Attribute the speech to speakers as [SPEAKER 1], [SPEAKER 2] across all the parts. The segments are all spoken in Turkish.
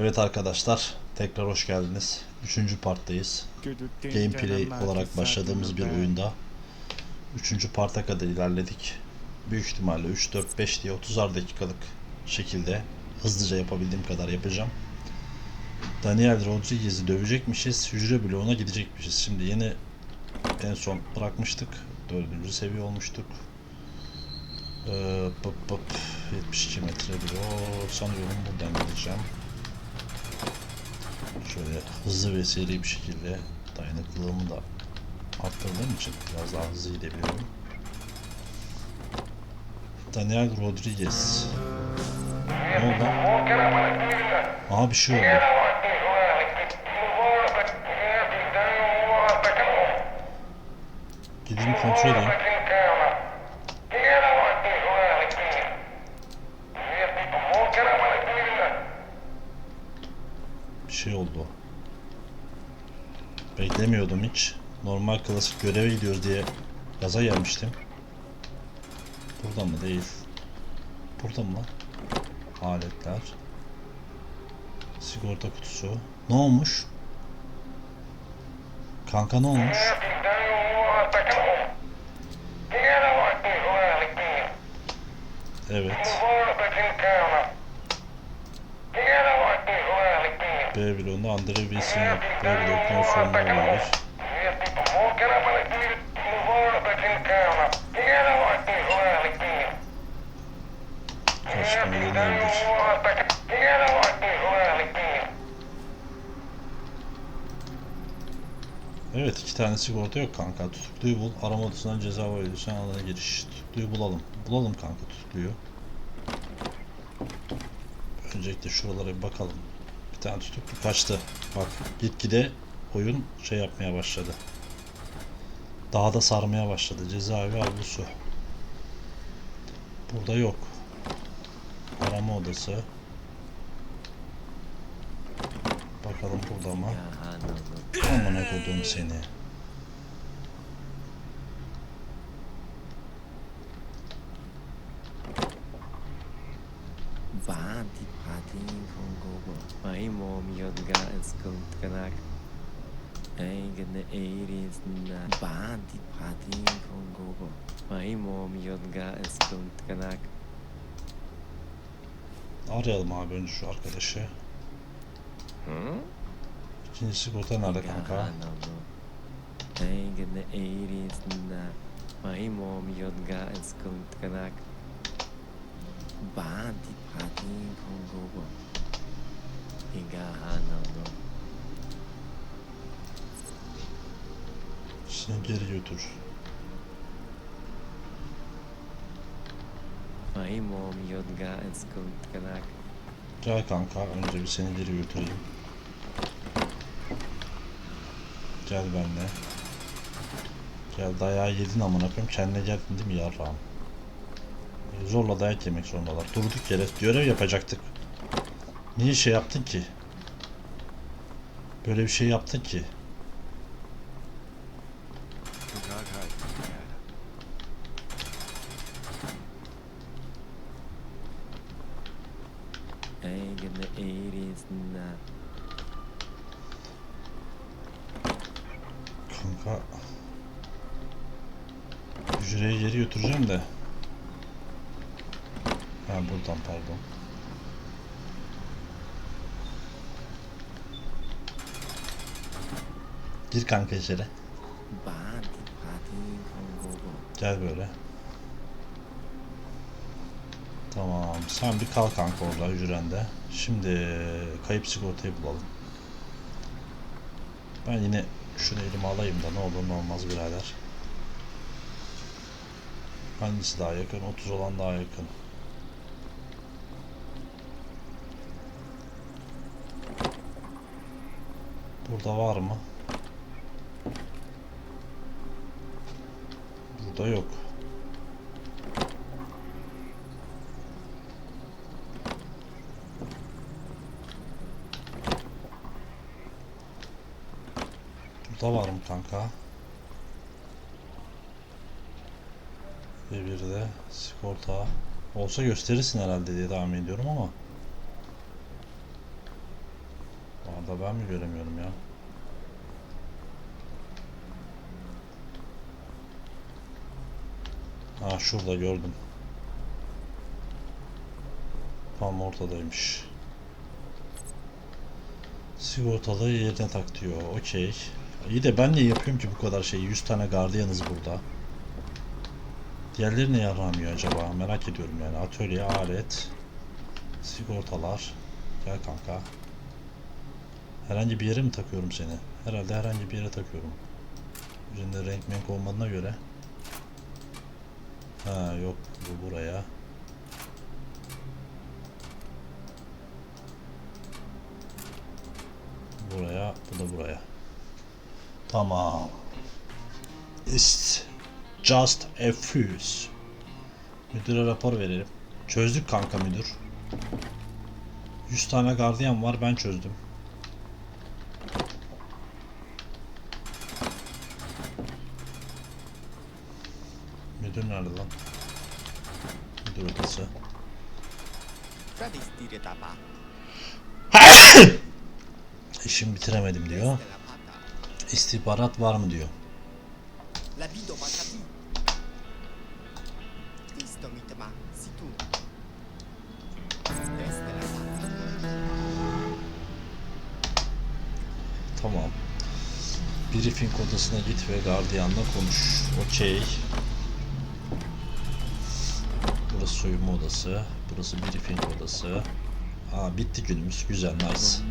[SPEAKER 1] Evet arkadaşlar, tekrar hoş geldiniz. Üçüncü parttayız. Gameplay olarak başladığımız bir oyunda. Üçüncü parta kadar ilerledik. Büyük ihtimalle 3, 4, 5 diye 30'ar dakikalık şekilde hızlıca yapabildiğim kadar yapacağım. Daniel Rodriguez'i dövecekmişiz, hücre bloğuna gidecekmişiz. Şimdi yeni en son bırakmıştık. Dördüncü seviye olmuştuk. Ee, pıp pıp, 72 metre blok. Sanıyorum buradan gideceğim. Şöyle hızlı ve seri bir şekilde dayanıklılığımı da arttırdığım için biraz daha hızlı gidebiliyorum. Daniel Rodriguez. Ne oldu? Aha bir şey oldu. Gideyim kontrol edeyim. Bir şey oldu. Beklemiyordum hiç. Normal klasik göreve gidiyoruz diye gaza gelmiştim. Burada mı? Değil. Burada mı? Aletler. Sigorta kutusu. Ne olmuş? Kanka ne olmuş? Evet. Bloğunda Andre Wilson. B bloğundan sorunlu olabilir. Kaçmayı deneyebilir. Evet iki tane sigorta yok kanka. Tutukluyu bul. Arama odasından ceza veriyorsan alana giriş. Tutukluyu bulalım. Bulalım kanka tutukluyu. Öncelikle şuralara bir bakalım. Bir tane tutuklu kaçtı. Bak gitgide oyun şey yapmaya başladı. Daha da sarmaya başladı. Cezaevi avlusu. Burada yok. Arama odası. Bakalım burada mı? Amına koydum seni.
[SPEAKER 2] Yodga es kommt kanak. Eigene Eris na. Vaan die Patin von Gogo. Ai mom yodga es kommt kanak.
[SPEAKER 1] Arayalım abi önce şu arkadaşı.
[SPEAKER 2] Hı?
[SPEAKER 1] İkinci sigorta nerede kanka?
[SPEAKER 2] Eigene Eris na. Ai mom yodga es kommt kanak. Vaan Igahano.
[SPEAKER 1] Seni geri götür.
[SPEAKER 2] Ai mom yodga es kommt kanak.
[SPEAKER 1] Gel kanka önce bir seni geri götüreyim. Gel benimle. Gel dayağı yedin amına koyayım kendine geldin değil mi yarrağım? Zorla dayak yemek zorundalar. Durduk yere görev yapacaktık. Niye şey yaptın ki? Böyle bir şey yaptın ki. Kanka Hücreye geri götüreceğim de Ha buradan pardon Gir kanka içeri. Gel böyle Tamam sen bir kal kanka orada hücrende Şimdi kayıp sigortayı bulalım Ben yine şunu elime alayım da ne olur ne olmaz birader Hangisi daha yakın? 30 olan daha yakın. Burada var mı? Burada yok. Burada var mı kanka? Ve bir de sigorta olsa gösterirsin herhalde diye tahmin ediyorum ama Da ben mi göremiyorum ya? Ha şurada gördüm. Tam ortadaymış. Sigortalı yerine tak diyor. Okey. İyi de ben niye yapıyorum ki bu kadar şeyi? 100 tane gardiyanız burada. Diğerleri ne yaramıyor acaba? Merak ediyorum yani. Atölye, alet, sigortalar. Gel kanka. Herhangi bir yere mi takıyorum seni? Herhalde herhangi bir yere takıyorum. Üzerinde renk menk olmadığına göre. Ha yok bu buraya. Buraya, bu da buraya. Tamam. It's just a fuse. Müdüre rapor verelim. Çözdük kanka müdür. 100 tane gardiyan var ben çözdüm. Müdür nerede lan? Müdür odası.
[SPEAKER 3] Freddy's dire tapa.
[SPEAKER 1] İşimi bitiremedim diyor. İstihbarat var mı diyor. Tamam. Briefing odasına git ve gardiyanla konuş. Okey. Soyunma odası. Burası briefing odası. Aa bitti günümüz. Güzel, nice.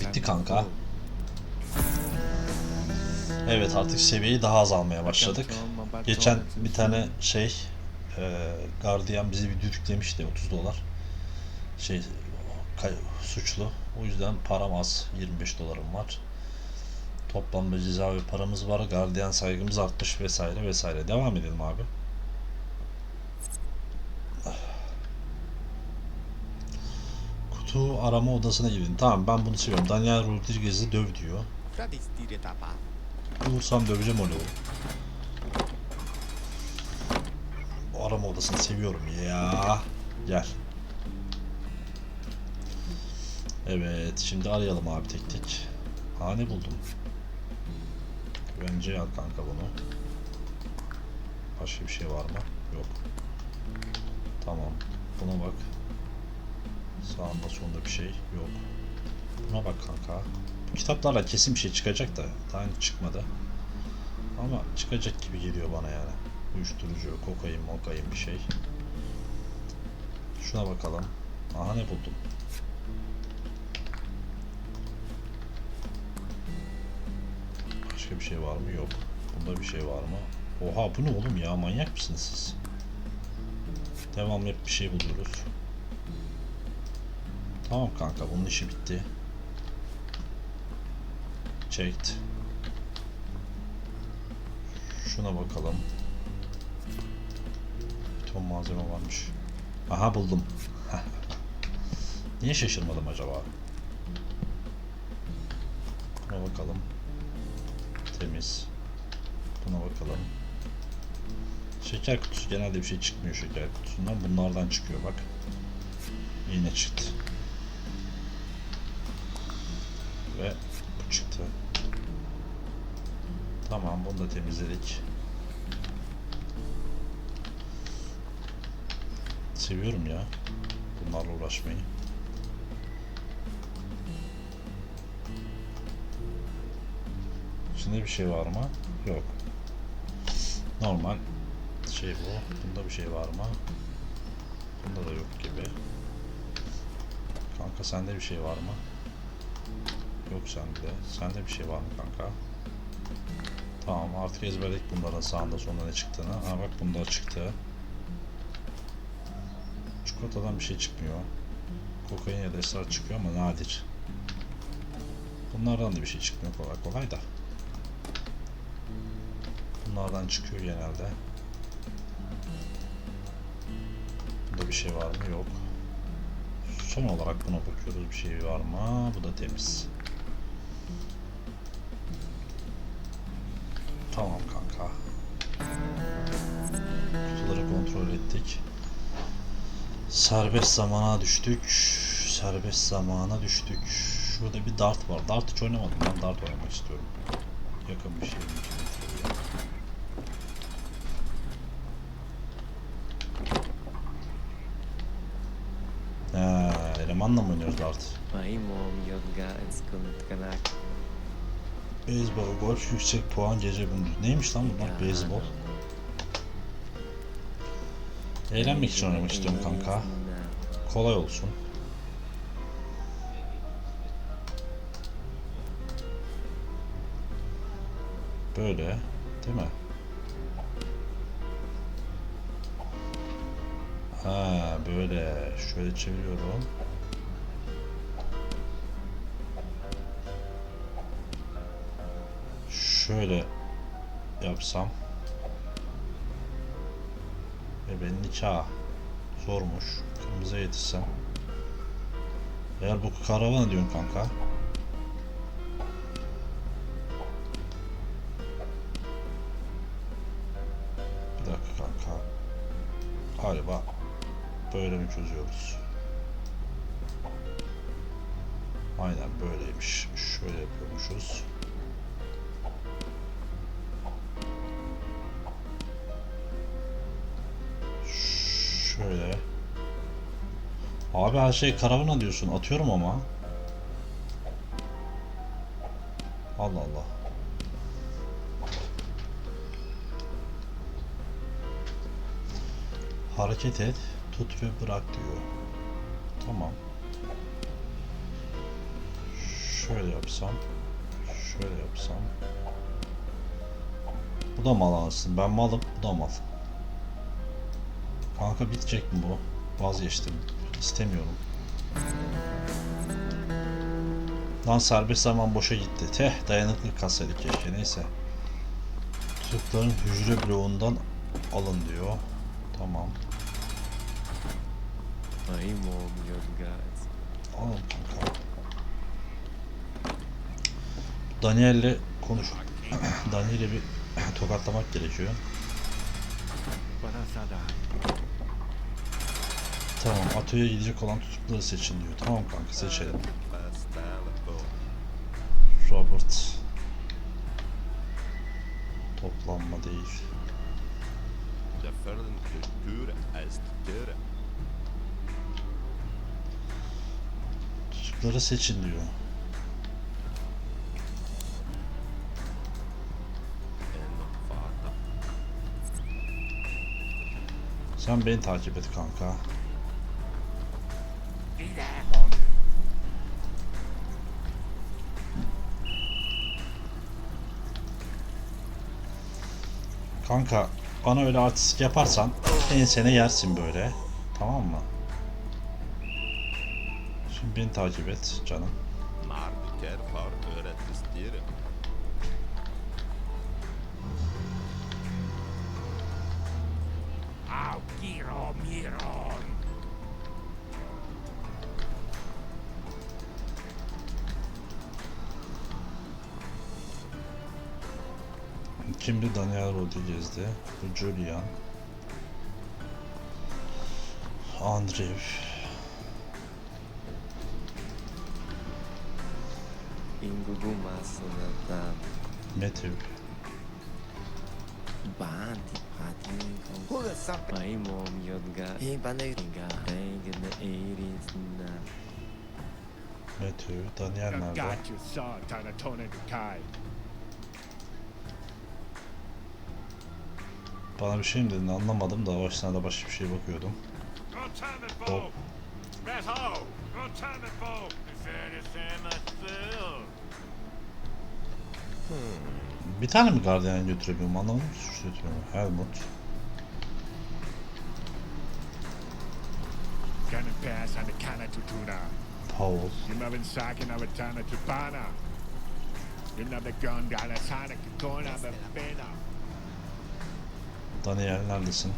[SPEAKER 1] Bitti kanka. Evet artık seviyeyi daha azalmaya başladık. Geçen bir tane şey e, gardiyan bizi bir düdüklemişti 30 dolar. Şey suçlu. O yüzden param az. 25 dolarım var. Toplamda ceza ve paramız var. Gardiyan saygımız artmış vesaire vesaire. Devam edelim abi. Kutu arama odasına girin. Tamam ben bunu seviyorum. Daniel Rodriguez'i döv diyor. Bulursam döveceğim onu. Bu arama odasını seviyorum ya. Gel. Evet, şimdi arayalım abi tek tek. Ha ne buldum? Güvenceye al kanka bunu. Başka bir şey var mı? Yok. Tamam. Buna bak. Sağında solunda bir şey yok. Buna bak kanka. Bu kitaplarla kesin bir şey çıkacak da daha henüz çıkmadı. Ama çıkacak gibi geliyor bana yani. Uyuşturucu, kokain, mokain bir şey. Şuna bakalım. Aha ne buldum. Başka bir şey var mı? Yok. Bunda bir şey var mı? Oha bu ne oğlum ya? Manyak mısınız siz? Devam hep bir şey buluyoruz. Tamam kanka bunun işi bitti. Checked. Şuna bakalım. Bir ton malzeme varmış. Aha buldum. Niye şaşırmadım acaba? Buna bakalım. Temiz. Buna bakalım. Şeker kutusu genelde bir şey çıkmıyor şeker kutusundan. Bunlardan çıkıyor bak. Yine çıktı. Tamam bunu da temizledik. Seviyorum ya bunlarla uğraşmayı. İçinde bir şey var mı? Yok. Normal şey bu. Bunda bir şey var mı? Bunda da yok gibi. Kanka sende bir şey var mı? Yok sende. Sende bir şey var mı kanka? Tamam artık ezberledik bunların sağında sonunda ne çıktığını. Ha bak bunda çıktı. Çikolatadan bir şey çıkmıyor. Kokain ya da esrar çıkıyor ama nadir. Bunlardan da bir şey çıkmıyor kolay kolay da. Bunlardan çıkıyor genelde. Bunda bir şey var mı? Yok. Son olarak buna bakıyoruz bir şey var mı? Bu da temiz. Tamam kanka. Kutuları kontrol ettik. Serbest zamana düştük. Serbest zamana düştük. Şurada bir dart var. Dart hiç oynamadım. Ben dart oynamak istiyorum. Yakın bir şey. Ha, elemanla mı oynuyoruz dart?
[SPEAKER 2] Maimom yoga sıkıntılar.
[SPEAKER 1] Beyzbol, golf, yüksek puan, gece gündüz. Neymiş lan bunlar? Beyzbol. Eğlenmek için oynamak istiyorum kanka. Kolay olsun. Böyle, değil mi? Ha, böyle. Şöyle çeviriyorum. Şöyle yapsam. Ve benim nikah zormuş. Kırmızıya yetişsem. Eğer bu karavana diyorsun kanka. Bir dakika kanka. Galiba böyle mi çözüyoruz? Aynen böyleymiş. Şöyle yapıyormuşuz. Abi her şey karavana diyorsun. Atıyorum ama. Allah Allah. Hareket et, tut ve bırak diyor. Tamam. Şöyle yapsam. Şöyle yapsam. Bu da mal anasını. Ben malım, bu da mal. Kanka bitecek mi bu? Vazgeçtim. İstemiyorum. Lan serbest zaman boşa gitti. Teh dayanıklı kasaydı keşke neyse. Türklerin hücre bloğundan alın diyor. Tamam.
[SPEAKER 2] Maimom yoga
[SPEAKER 1] Alın kanka. Daniel'le konuş. Daniel'le bir tokatlamak gerekiyor. Tamam, atölyeye gidecek olan tutukları seçin diyor. Tamam kanka seçelim. Robert. Toplanma değil. Tutukları seçin diyor. Sen beni takip et kanka. Kanka bana öyle artistik yaparsan ensene yersin böyle. Tamam mı? Şimdi beni takip et canım.
[SPEAKER 4] De
[SPEAKER 1] Kimdi Daniel Rodriguez'di. Bu Julian. Andrew.
[SPEAKER 2] Inguguma sınıftan
[SPEAKER 1] Matthew.
[SPEAKER 2] Bandi patin
[SPEAKER 3] Hula sampai.
[SPEAKER 2] Maimom yoga
[SPEAKER 3] Eh, bana
[SPEAKER 2] Inga Hengene erisinde
[SPEAKER 1] Matthew. Daniel nerede? Bana bir şey mi dedin? Anlamadım da başına da başka bir şey bakıyordum. Bir tane mi gardiyan götürebiliyorum? Anlamadım suç götürüyorum. Helmut.
[SPEAKER 5] Cannon
[SPEAKER 1] Daniel neredesin?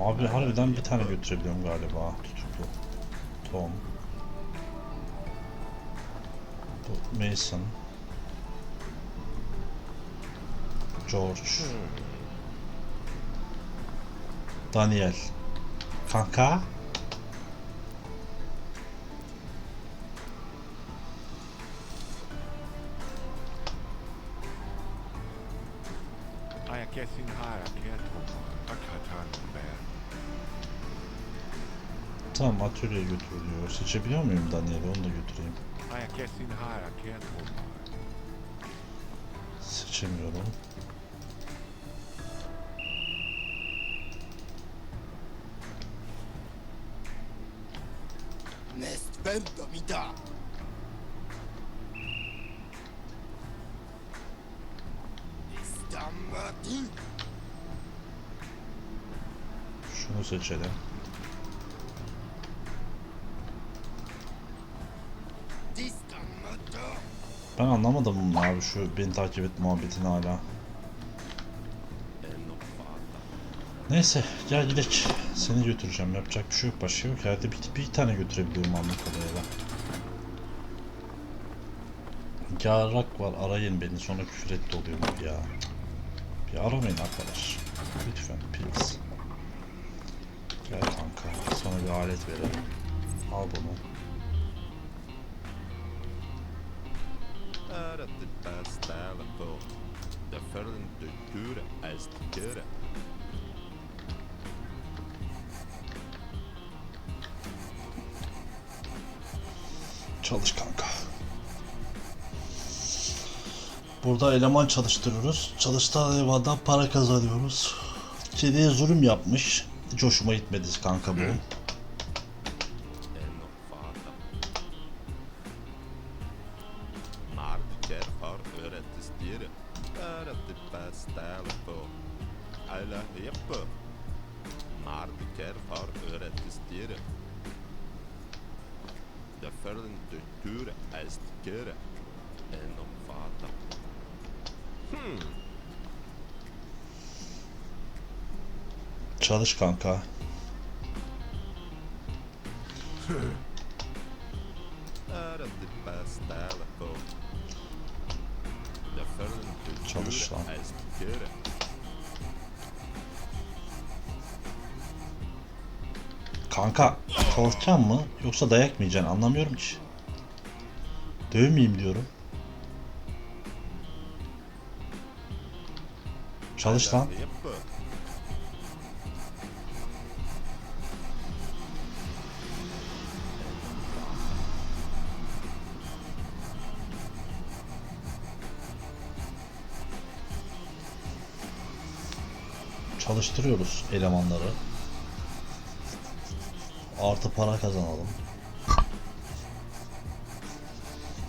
[SPEAKER 1] Abi harbiden bir tane götürebiliyorum galiba tutuklu. Tom. Mason. George. Daniel. Kanka.
[SPEAKER 5] Kesin hara ketomo. Akatan ben.
[SPEAKER 1] Tamam atölyeye götürülüyor. Seçebiliyor muyum Daniel'i? Onu da götüreyim.
[SPEAKER 5] Aya kesin hara ketomo.
[SPEAKER 1] Seçemiyorum.
[SPEAKER 3] Nest vendo mi da. Stammati.
[SPEAKER 1] Şunu seçelim. Ben anlamadım abi şu beni takip et muhabbetini hala. Neyse gel gidelim. Seni götüreceğim. Yapacak bir şey yok. Başka yok. Herhalde bir, bir tane götürebiliyorum anlık kadarıyla. Yarrak var. Arayın beni. Sonra küfür etti oluyor ya. Bir aramayın arkadaş. Lütfen. Please. Gel kanka. Sana bir alet verelim. Al bunu.
[SPEAKER 4] Era de
[SPEAKER 1] Burada eleman çalıştırıyoruz. Çalıştığı elemandan para kazanıyoruz. Kediye zulüm yapmış. Hiç hoşuma gitmedi kanka bu.
[SPEAKER 4] E non fatta. Maar de ker har öret de stiere.
[SPEAKER 1] Çalış kanka. Çalış lan. Kanka çalışacaksın mı yoksa dayak mı yiyeceksin anlamıyorum ki. Dövmeyeyim diyorum. Çalış lan. Çalıştırıyoruz elemanları. Artı para kazanalım.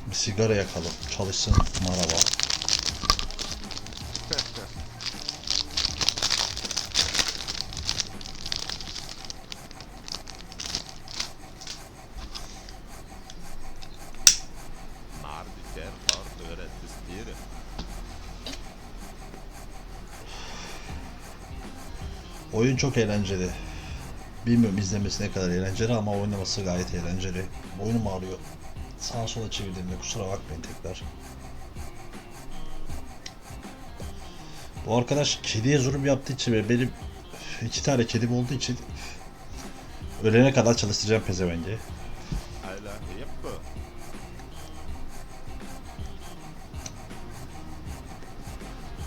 [SPEAKER 1] Bir sigara yakalım. Çalışsın maraba. Oyun çok eğlenceli. Bilmiyorum izlemesi ne kadar eğlenceli ama oynaması gayet eğlenceli. Boynum ağrıyor. Sağa sola çevirdiğimde kusura bakmayın tekrar. Bu arkadaş kediye zulüm yaptığı için ve benim iki tane kedim olduğu için ölene kadar çalıştıracağım pezevengi.
[SPEAKER 4] Alla heppe.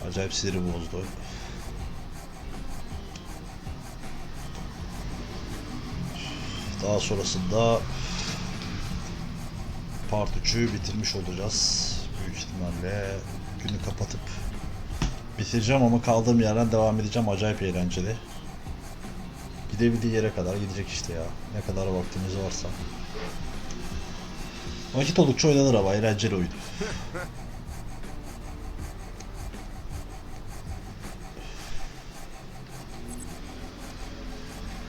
[SPEAKER 1] Acayip siniri bozdu. Daha sonrasında Part 3'ü bitirmiş olacağız. Büyük ihtimalle günü kapatıp bitireceğim ama kaldığım yerden devam edeceğim. Acayip eğlenceli. Gidebildiği yere kadar gidecek işte ya. Ne kadar vaktimiz varsa. Vakit oldukça oynanır ama eğlenceli oyun.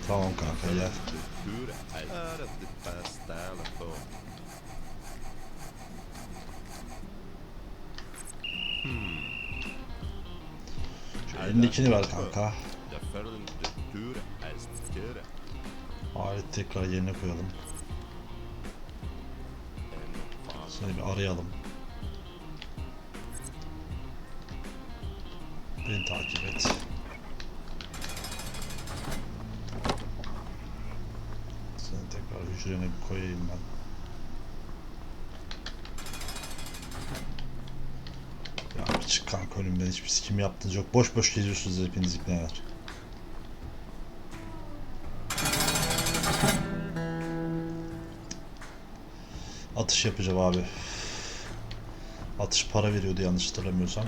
[SPEAKER 1] Tamam kanka gel. Elindekini ver kanka. Alet tekrar yerine koyalım.
[SPEAKER 4] E.
[SPEAKER 1] Seni bir arayalım. Beni takip et. Seni hücrene bir koyayım ben. Ya Çık kanka önümden hiçbir sikim yaptınız yok. Boş boş geziyorsunuz hepiniz ikneler. Atış yapacağım abi. Atış para veriyordu yanlış hatırlamıyorsam.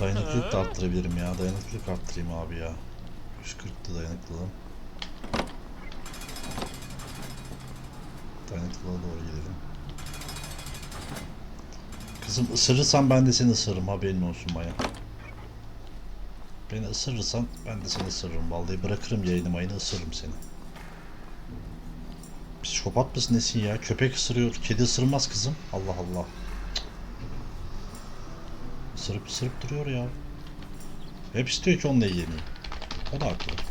[SPEAKER 1] Dayanıklılık da arttırabilirim ya. Dayanıklılık arttırayım abi ya. 140'tı dayanıklılığım. Dayanıklılığa doğru gidelim. Kızım ısırırsan ben de seni ısırırım haberin olsun Maya. Beni ısırırsan ben de seni ısırırım. Vallahi bırakırım yayını mayını ısırırım seni. Psikopat mısın nesin ya? Köpek ısırıyor. Kedi ısırmaz kızım. Allah Allah. Isırıp ısırıp duruyor ya. Hep istiyor ki onunla ilgileneyim. O da haklı.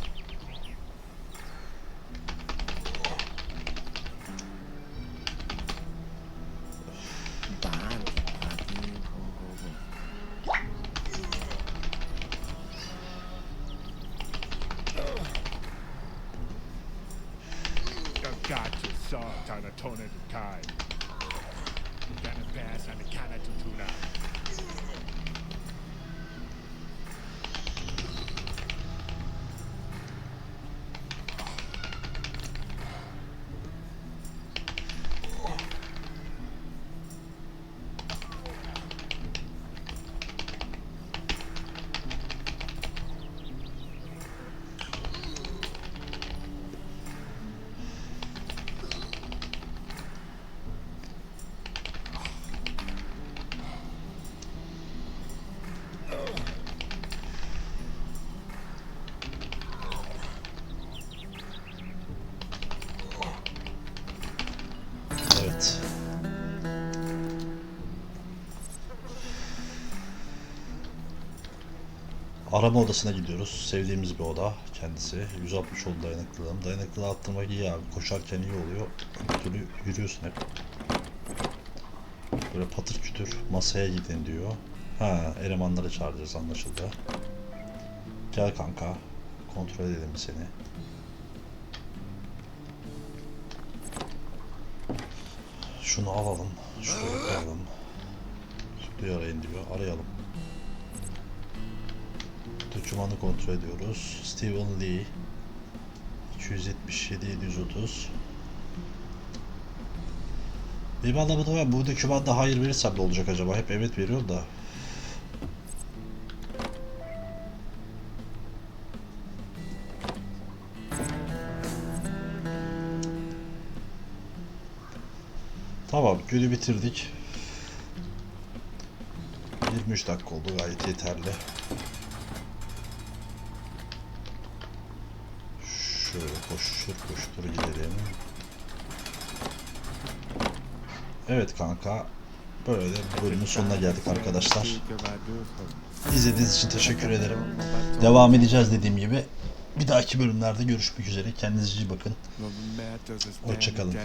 [SPEAKER 1] Arama odasına gidiyoruz. Sevdiğimiz bir oda kendisi. 160 oldu dayanıklılığım. Dayanıklılığı arttırmak iyi abi. Koşarken iyi oluyor. Türlü yürüyorsun hep. Böyle patır kütür masaya gidin diyor. Ha elemanları çağıracağız anlaşıldı. Gel kanka. Kontrol edelim seni. Şunu alalım. Şuraya koyalım. Stüdyo arayın diyor. Arayalım. Dokümanı kontrol ediyoruz. Steven Lee 277 730 Bir bana bunu ver. Bu dokümanda hayır verirsem ne olacak acaba? Hep evet veriyor da. Tamam günü bitirdik. 23 dakika oldu gayet yeterli. Şöyle koştur koştur gidelim. Evet kanka. Böyle bölümün sonuna geldik arkadaşlar. İzlediğiniz için teşekkür ederim. Devam edeceğiz dediğim gibi. Bir dahaki bölümlerde görüşmek üzere. Kendinize iyi bakın.
[SPEAKER 5] Hoşçakalın.